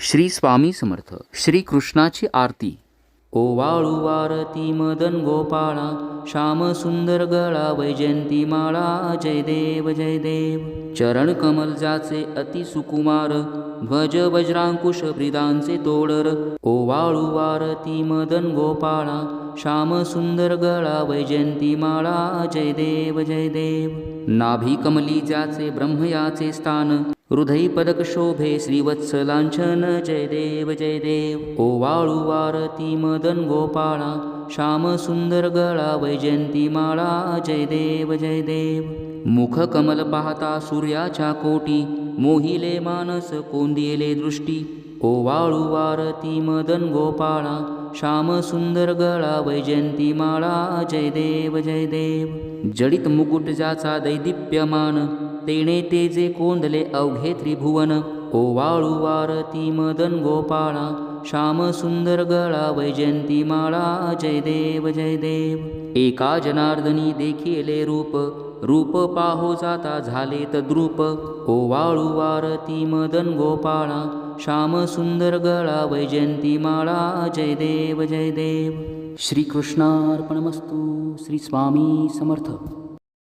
श्री स्वामी समर्थ. श्री कृष्णाची आरती. ओवाळू वारती मदन गोपाळा श्याम सुंदर गळा वैजयंती माळा जय देव जय देव. चरण कमल जाचे अति सुकुमार ध्वज वज्रांकुश ब्रिदांचे तोडर. ओवाळू वारती मदन गोपाळा श्याम सुंदर गळा वैजयंती माळा जय देव जय देव. नाभी कमली जाचे ब्रह्मयाचे स्थान. हृदय पदक शोभे श्रीवत्सलांछन जय देव जय देव। ओ वाळू वारती मदन गोपाळा श्याम सुंदर गळा वैजयंती माळा जय देव जय देव। मुख कमल पाहता सूर्याच्या कोटी मोहिले मानस कोंदिले दृष्टी। ओ वाळू वारती मदन गोपाळा श्याम सुंदर गळा वैजयंती माळा जय देव जय देव। जडित मुकुट ज्याचा दैदिप्यमान तेणे ते जे कोंदले अवघे त्रिभुवन ओ वाळू वारती मदन गोपाळा श्याम सुंदर गळा वैजयंती माळा जय देव जय देव. एका जनार्दनी देखिले रूप रूप पाहो जाता झाले तद्रूप ओ वाळू वारती मदन गोपाळा श्याम सुंदर गळा वैजयंती माळा जय देव जय देव. श्रीकृष्णार्पणमस्तू श्री स्वामी समर्थ.